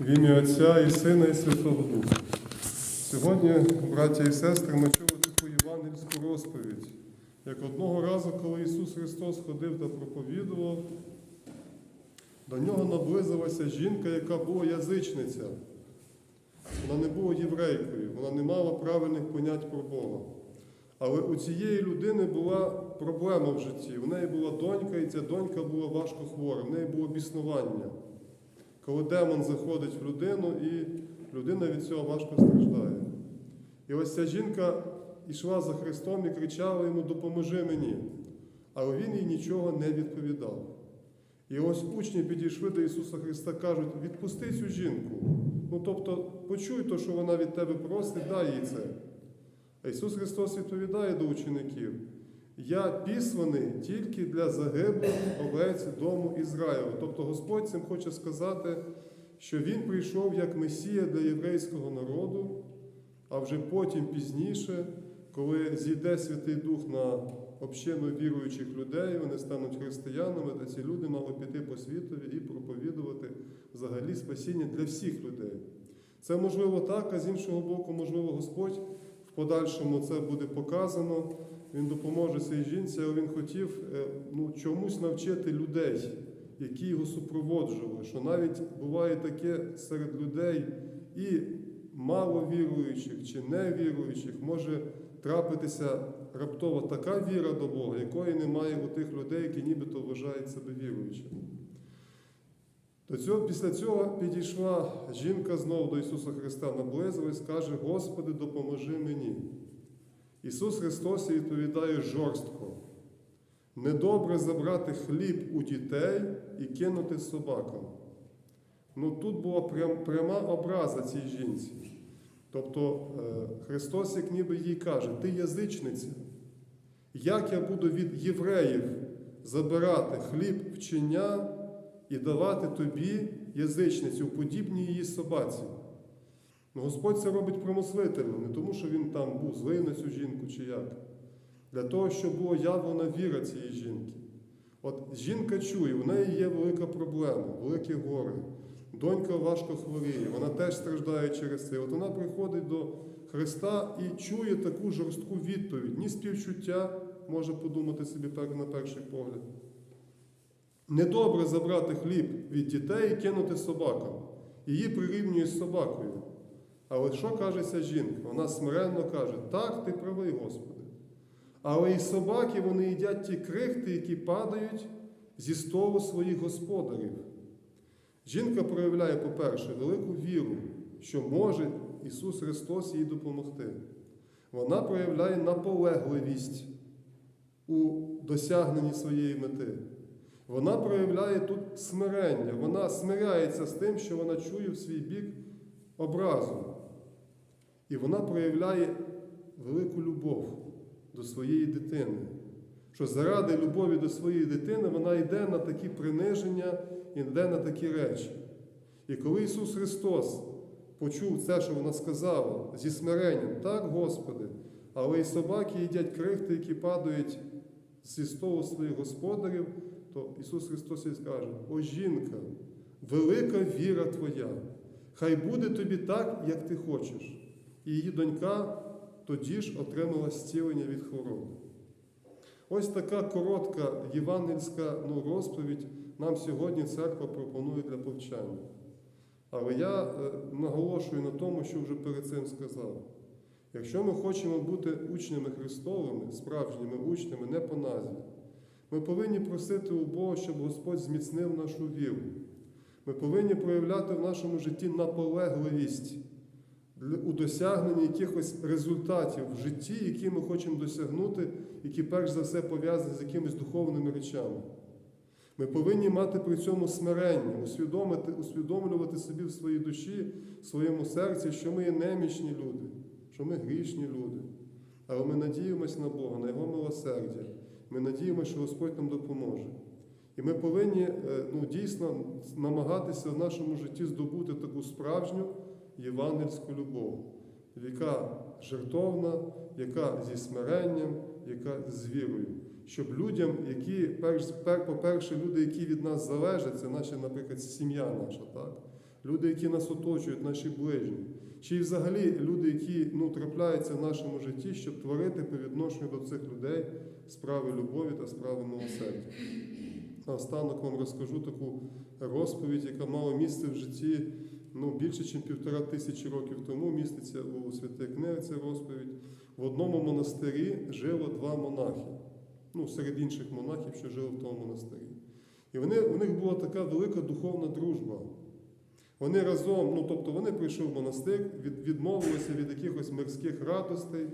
В ім'я Отця і Сина, і Святого Духа. Сьогодні, браття і сестри, ми чули таку євангельську розповідь, як одного разу, коли Ісус Христос ходив та проповідував, до нього наблизилася жінка, яка була язичниця. Вона не була єврейкою, вона не мала правильних понять про Бога. Але у цієї людини була проблема в житті. У неї була донька, і ця донька була важко хвора, в неї було біснування. Коли демон заходить в людину, і людина від цього важко страждає. І ось ця жінка йшла за Христом і кричала йому Допоможи мені. Але він їй нічого не відповідав. І ось учні підійшли до Ісуса Христа кажуть, відпусти цю жінку. Ну тобто, почуй то, що вона від тебе просить, дай їй це. А Ісус Христос відповідає до учеників: Я післаний тільки для загиблих овець дому Ізраїлу. Тобто Господь цим хоче сказати, що Він прийшов як Месія для єврейського народу, а вже потім пізніше, коли зійде Святий Дух на общину віруючих людей, вони стануть християнами, та ці люди мали піти по світові і проповідувати взагалі спасіння для всіх людей. Це можливо так, а з іншого боку, можливо, Господь в подальшому це буде показано. Він допоможе цій жінці, але він хотів е, ну, чомусь навчити людей, які його супроводжували. Що навіть буває таке серед людей і маловіруючих чи невіруючих може трапитися раптово така віра до Бога, якої немає у тих людей, які нібито вважають себе віруючими. До цього, після цього підійшла жінка знову до Ісуса Христа, наблизилась, каже: Господи, допоможи мені. Ісус Христос відповідає жорстко. Недобре забрати хліб у дітей і кинути собакам. Ну тут була прям, пряма образа цій жінці. Тобто е, Христос, як ніби їй каже, ти язичниця. Як я буду від євреїв забирати хліб вчення і давати тобі язичницю, подібній її собаці? Ну, Господь це робить промислительно, не тому, що він там був злий на цю жінку чи як. Для того, щоб була явлена віра цієї жінки. От жінка чує, у неї є велика проблема, великі гори. Донька важко хворіє, вона теж страждає через це. От вона приходить до Христа і чує таку жорстку відповідь. Ні співчуття, може подумати собі на перший погляд. Недобре забрати хліб від дітей і кинути собакам. Її прирівнює з собакою. Але що каже ця жінка? Вона смиренно каже: так, ти правий, Господи. Але і собаки вони їдять ті крихти, які падають зі столу своїх господарів. Жінка проявляє, по-перше, велику віру, що може Ісус Христос їй допомогти. Вона проявляє наполегливість у досягненні своєї мети. Вона проявляє тут смирення, вона смиряється з тим, що вона чує в свій бік образу. І вона проявляє велику любов до своєї дитини. Що заради любові до своєї дитини вона йде на такі приниження і йде на такі речі. І коли Ісус Христос почув це, що вона сказала, зі смиренням, так, Господи, але і собаки їдять крихти, які падають зі столу своїх господарів, то Ісус Христос їй скаже: О жінка, велика віра Твоя, хай буде тобі так, як ти хочеш. І її донька тоді ж отримала зцілення від хвороби. Ось така коротка євангельська ну, розповідь нам сьогодні церква пропонує для повчання. Але я е, наголошую на тому, що вже перед цим сказав. Якщо ми хочемо бути учнями Христовими, справжніми учнями, не по назві, ми повинні просити у Бога, щоб Господь зміцнив нашу віру. Ми повинні проявляти в нашому житті наполегливість у досягненні якихось результатів в житті, які ми хочемо досягнути, які перш за все пов'язані з якимись духовними речами. Ми повинні мати при цьому смирення, усвідомити, усвідомлювати собі в своїй душі, в своєму серці, що ми є немічні люди, що ми грішні люди. Але ми надіємося на Бога, на Його милосердя. Ми надіємося, що Господь нам допоможе. І ми повинні ну, дійсно намагатися в нашому житті здобути таку справжню євангельську любов, яка жертовна, яка зі смиренням, яка з вірою. Щоб людям, які, по-перше, люди, які від нас залежать, це наша, наприклад, сім'я наша, так? люди, які нас оточують, наші ближні, чи взагалі люди, які ну, трапляються в нашому житті, щоб творити по відношенню до цих людей справи любові та справи милосердя. Наостанок вам розкажу таку розповідь, яка мала місце в житті ну, більше, ніж півтора тисячі років тому. Міститься у Святе ця розповідь. В одному монастирі жило два монахи, ну, серед інших монахів, що жили в тому монастирі. І вони, у них була така велика духовна дружба. Вони разом, ну тобто вони прийшли в монастир, від, відмовилися від якихось мирських радостей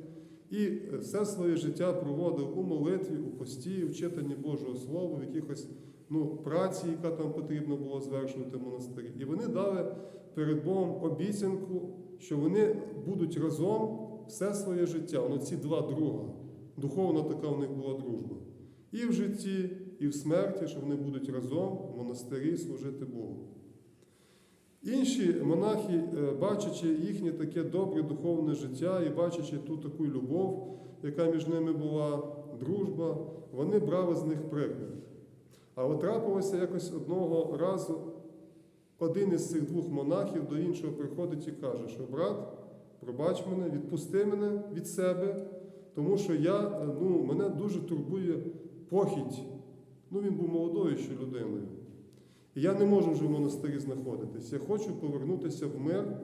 і все своє життя проводив у молитві, у пості, у читанні Божого Слова, в якихось ну, праці, яка там потрібно було звершувати в монастирі. І вони дали перед Богом обіцянку, що вони будуть разом все своє життя. Воно ці два друга. Духовна така в них була дружба. І в житті, і в смерті, що вони будуть разом в монастирі служити Богу. Інші монахи, е, бачачи їхнє таке добре духовне життя і бачачи ту таку любов, яка між ними була, дружба, вони брали з них приклад. Але трапилося якось одного разу один із цих двох монахів до іншого приходить і каже, що брат, пробач мене, відпусти мене від себе, тому що я, е, ну, мене дуже турбує похідь. Ну, він був молодою ще людиною. Я не можу вже в монастирі знаходитись. Я хочу повернутися в мир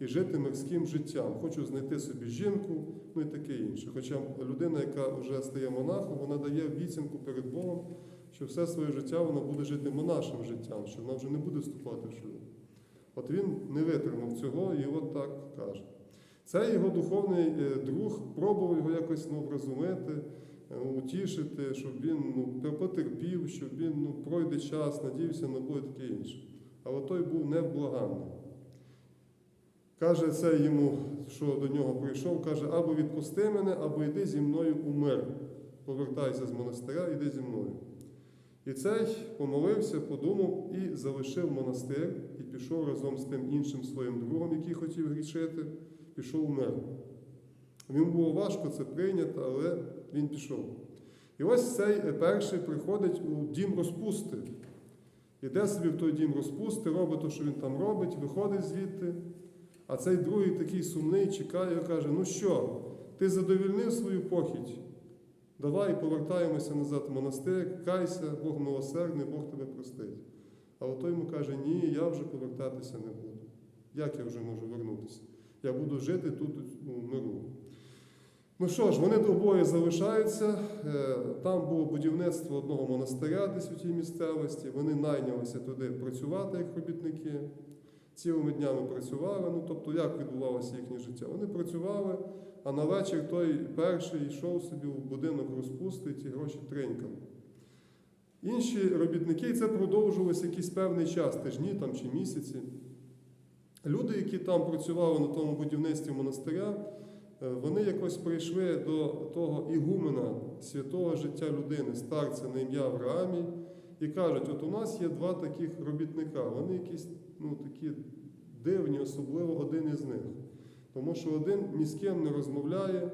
і жити мирським життям. Хочу знайти собі жінку, ну і таке інше. Хоча людина, яка вже стає монахом, вона дає обіцянку перед Богом, що все своє життя вона буде жити монашим життям, що вона вже не буде вступати в шлюб. От він не витримав цього і от так каже. Цей його духовний е, друг пробував його якось ну, врозумити, е, утішити, щоб він ну, потерпів, щоб він ну, пройде час, надіявся на буде таке інше. Але той був невблаганний. Каже це йому, що до нього прийшов, каже, або відпусти мене, або йди зі мною у мир. Повертайся з монастиря, йди зі мною. І цей помолився, подумав і залишив монастир, і пішов разом з тим іншим своїм другом, який хотів грішити, пішов у мир. Йому було важко це прийняти, але він пішов. І ось цей перший приходить у дім розпусти. Іде собі в той дім розпусти, робить те, що він там робить, виходить звідти. А цей другий такий сумний чекає і каже: ну що, ти задовільнив свою похідь? Давай повертаємося назад в монастир, кайся, Бог милосердний, Бог тебе простить. Але той йому каже, ні, я вже повертатися не буду. Як я вже можу вернутися? Я буду жити тут у миру. Ну що ж, вони обоє залишаються. Е, Там було будівництво одного монастиря десь у тій місцевості. Вони найнялися туди працювати як робітники. Цілими днями працювали. Ну, тобто, як відбувалося їхнє життя? Вони працювали, а на вечір той перший йшов собі в будинок розпусти і ті гроші тринькав. Інші робітники, і це продовжувалося якийсь певний час, тижні там, чи місяці. Люди, які там працювали на тому будівництві монастиря, вони якось прийшли до того ігумена святого життя людини, старця на ім'я Авраамій, і кажуть: от у нас є два таких робітника, вони якісь ну, такі дивні, особливо один із них. Тому що один ні з ким не розмовляє,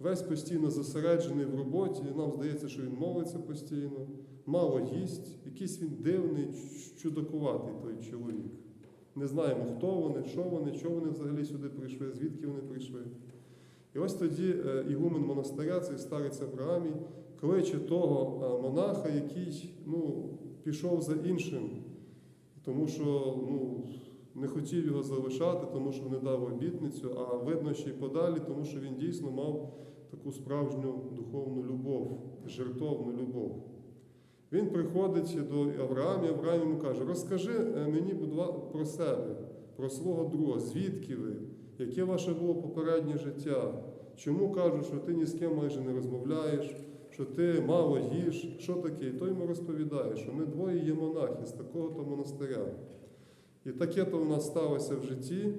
весь постійно зосереджений в роботі, і нам здається, що він молиться постійно, мало їсть, якийсь він дивний, чудакуватий той чоловік. Не знаємо, хто вони, що вони, що вони взагалі сюди прийшли, звідки вони прийшли. І ось тоді е, ігумен монастиря, цей старець Авраамій, кличе того е, монаха, який ну, пішов за іншим, тому що ну, не хотів його залишати, тому що не дав обітницю, а видно ще й подалі, тому що він дійсно мав таку справжню духовну любов, жертовну любов. Він приходить до Авраама, і Авраам йому каже: розкажи е, мені, будь ласка, про себе, про свого друга, звідки ви, яке ваше було попереднє життя? Чому кажуть, що ти ні з ким майже не розмовляєш, що ти мало їш, що таке? І той йому розповідає, що ми двоє є монахи з такого-то монастиря. І таке то у нас сталося в житті.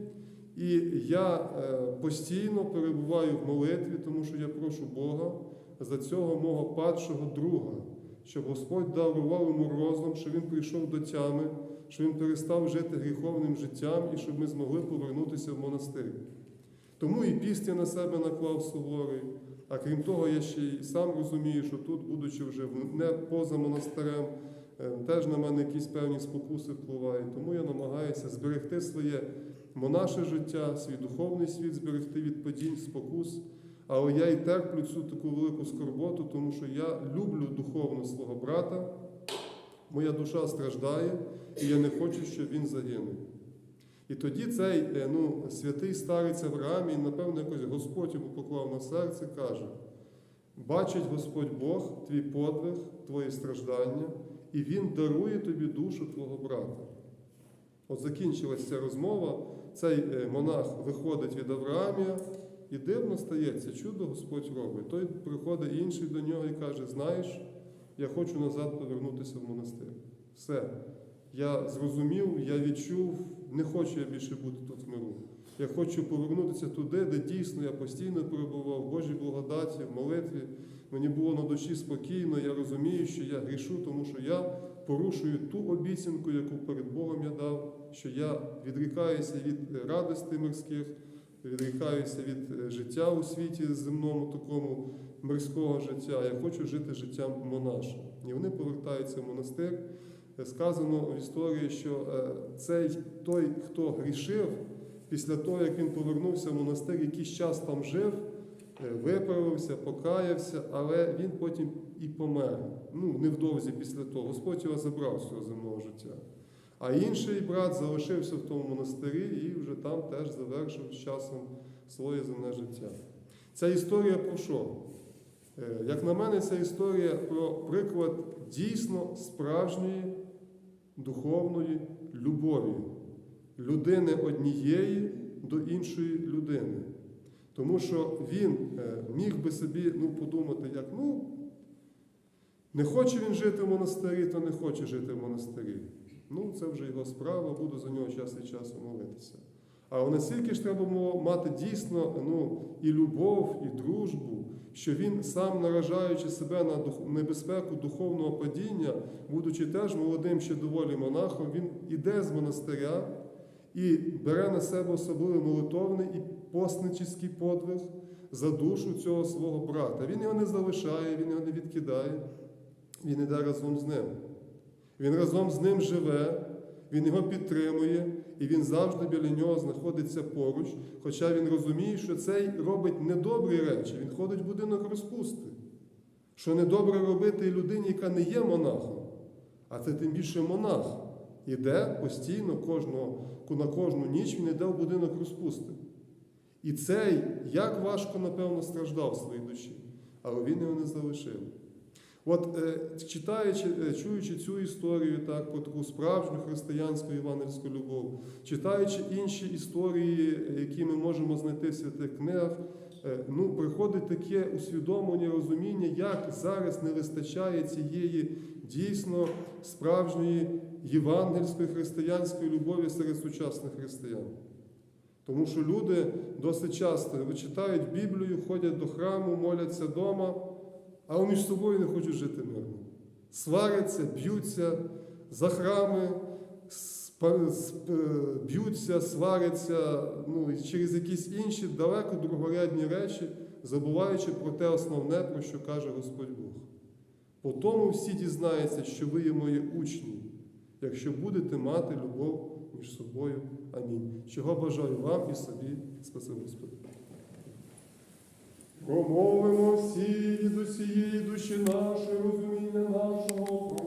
І я е, постійно перебуваю в молитві, тому що я прошу Бога за цього мого падшого друга, щоб Господь дарував йому розум, щоб він прийшов до тями, щоб він перестав жити гріховним життям і щоб ми змогли повернутися в монастир. Тому і піст я на себе наклав суворий. А крім того, я ще й сам розумію, що тут, будучи вже не поза монастирем, е, теж на мене якісь певні спокуси впливають. Тому я намагаюся зберегти своє монаше життя, свій духовний світ зберегти від падінь, спокус. Але я і терплю цю таку велику скорботу, тому що я люблю духовно свого брата. Моя душа страждає, і я не хочу, щоб він загинув. І тоді цей е, ну, святий старець Авраам, і, напевно, якось Господь йому поклав на серце, каже: бачить Господь Бог твій подвиг, твої страждання, і Він дарує тобі душу твого брата. От закінчилася розмова, цей е, монах виходить від Авраамія, і дивно стається, чудо Господь робить. Той приходить інший до нього і каже: Знаєш, я хочу назад повернутися в монастир. Все. Я зрозумів, я відчув, не хочу я більше бути тут в миру. Я хочу повернутися туди, де дійсно я постійно перебував в Божій благодаті, в молитві. Мені було на душі спокійно, я розумію, що я грішу, тому що я порушую ту обіцянку, яку перед Богом я дав, що я відрікаюся від радостей мирських, відрікаюся від е, життя у світі земному, такому мирського життя. Я хочу жити життям монаша. І вони повертаються в монастир. Е, Сказано в історії, що е, цей той, хто грішив, після того, як він повернувся в монастир, якийсь час там жив, е, виправився, покаявся, але він потім і помер. Ну, невдовзі після того. Господь його забрав з цього земного життя. А інший брат залишився в тому монастирі і вже там теж завершив з часом своє земне життя. Ця історія про що? Е, Як на мене, ця історія про приклад дійсно справжньої духовної любові людини однієї до іншої людини. Тому що він е, міг би собі ну, подумати, як ну, не хоче він жити в монастирі, то не хоче жити в монастирі. Ну, це вже його справа, буду за нього час від часу молитися. А настільки ж треба мати дійсно ну, і любов, і дружбу, що він сам наражаючи себе на небезпеку духовного падіння, будучи теж молодим ще доволі монахом, він іде з монастиря і бере на себе особливий молитовний і постнический подвиг за душу цього свого брата. Він його не залишає, він його не відкидає, він іде разом з ним. Він разом з ним живе, він його підтримує, і він завжди біля нього знаходиться поруч, хоча він розуміє, що цей робить недобрі речі, він ходить в будинок розпусти. Що недобре робити і людині, яка не є монахом, а це тим більше монах. Іде постійно кожного, на кожну ніч він йде в будинок розпусти. І цей як важко, напевно, страждав в своїй душі, але він його не залишив. От е, читаючи, е, чуючи цю історію так, про таку справжню християнську євангельську любов, читаючи інші історії, які ми можемо знайти в святих книгах, е, ну, приходить таке усвідомлення, розуміння, як зараз не вистачає цієї дійсно справжньої євангельської християнської любові серед сучасних християн. Тому що люди досить часто вичитають Біблію, ходять до храму, моляться вдома, але між собою не хочуть жити мирно. Сваряться, б'ються за храми, б'ються, сваряться ну, через якісь інші далеко другорядні речі, забуваючи про те основне, про що каже Господь Бог. По тому всі дізнаються, що ви є мої учні, якщо будете мати любов між собою. Амінь. Чого бажаю вам і собі, спаси Господи. Промовимо всі від усієї душі нашої, розуміння нашого,